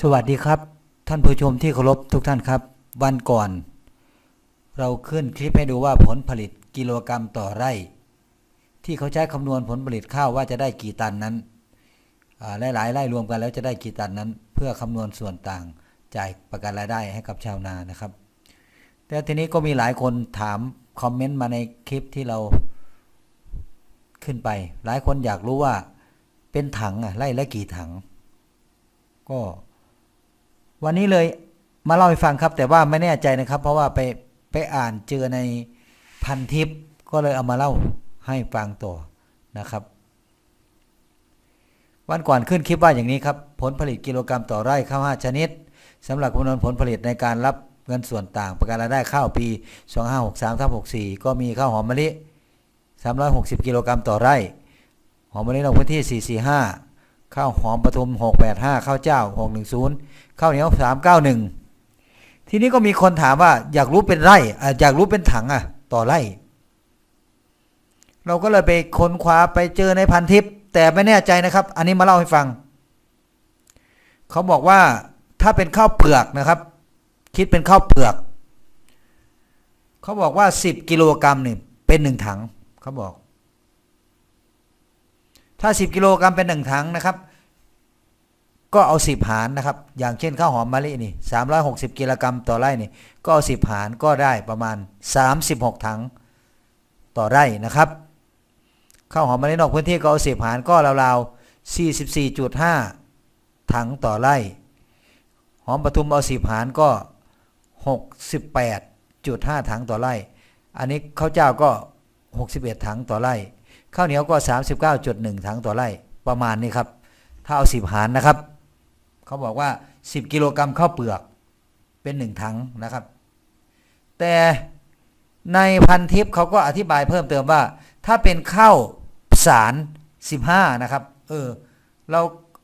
สวัสดีครับ ท่านผู้ชมที่เคารพทุกท่านครับ วันก่อน เราขึ้นคลิปให้ดูว่าผลผลิตกิโลกรรัมต่อไร่ ที่เขาใช้คำนวณผลผลิตข้าวว่าจะได้กี่ตันนั้นอ่ายหลายไร่รวมกันแล้วจะได้กี่ตันนั้น เพื่อคำนวณส่วนต่างจ่ายประกันรายได้ให้กับชาวนานะครับ แต่ทีนี้ก็มีหลายคนถามคอมเมนต์มาในคลิปที่เราขึ้นไป หลายคนอยากรู้ว่าเป็นถังอะไร่ละกี่ถัง ก็ วันนี้เลยมาเล่าให้ฟังครับ แต่ว่าไม่แน่ใจนะครับ เพราะว่าไปไปอ่านเจอในพันทิปก็เลยเอามาเล่าให้ฟังต่อนะครับ วันก่อนขึ้นคลิปว่าอย่างนี้ครับ ผลผลิตกิโลกรรัมต่อไร่ข้าวห้าชนิดสำหรับคำนวณผลผลิตในการรับเงินส่วนต่าง ประกันรายได้ข้าวปี 2563ทับ64 ก็มีข้าวหอมมะลิ 360 กิโลกรัมต่อไร่ หอมมะลิลงพื้นที่ 445 ข้าวหอมปทุม 685ข้าวเจ้า 610ข้าวเหนียว391 ทีนี้ก็มีคนถามว่า อยากรู้เป็นไร่อยากรู้เป็นถังอะ ต่อไร่ เราก็เลยไปค้นคว้าไปเจอในพันทิปแต่ไม่แน่ใจนะครับ อันนี้มาเล่าให้ฟัง เขาบอกว่าถ้าเป็นข้าวเปลือกนะครับ คิดเป็นข้าวเปลือก เขาบอกว่า 10 กิโลกรัมนี่เป็นหนึ่งถัง เขาบอก ถ้า 10 กิโลกรัมเป็นหนึ่งถังนะครับ ก็เอา 10 หารนะครับ อย่างเช่นข้าวหอมมะลินี่ 360 กิโลกรัมต่อไร่นี่ ก็เอา 10 หารก็ได้ประมาณ 36 ถังต่อไร่นะครับข้าวหอมมะลินอกพื้นที่ก็เอา 10 หารก็ราวๆ44.5 ถังต่อไร่ หอมปทุมเอา 10 หารก็ 68.5 ถังต่อไร่ อันนี้ข้าวเจ้าก็ 61 ถังต่อไร่ ข้าวเหนียวก็ 39.1 ถังต่อไร่ประมาณนี้ครับถ้าเอา10หารนะครับ เขาบอกว่า 10 กิโลกรัมข้าวเปลือกเป็น1ถังนะครับ แต่ในพันทิปเขาก็อธิบายเพิ่มเติมว่า ถ้าเป็นข้าวสาร 15 นะครับ เออเรา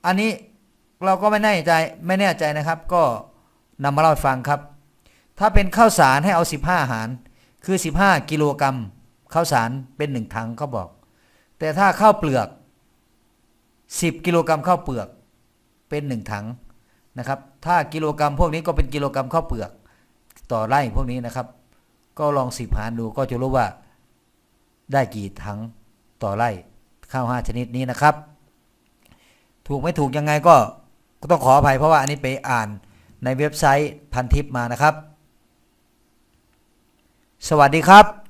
อันนี้เราก็ไม่แน่ใจไม่แน่ใจนะครับ ก็นำมาเล่าให้ฟังครับ ถ้าเป็นข้าวสารให้เอา 15 หาร คือ 15 กิโลกรัมข้าวสารเป็น1ถังเขาบอก แต่ถ้าข้าวเปลือก 10 กิโลกรัมข้าวเปลือกเป็น1ถังนะครับ ถ้ากิโลกรัมพวกนี้ก็เป็นกิโลกรัมข้าวเปลือก ต่อไร่พวกนี้นะครับ ก็ลองสิบหารดูก็จะรู้ว่าได้กี่ถังต่อไร่ข้าวห้าชนิดนี้นะครับ ถูกไม่ถูกยังไงก็ก็ต้องขออภัยเพราะว่าอันนี้ไปอ่านในเว็บไซต์พันทิปมานะครับ สวัสดีครับ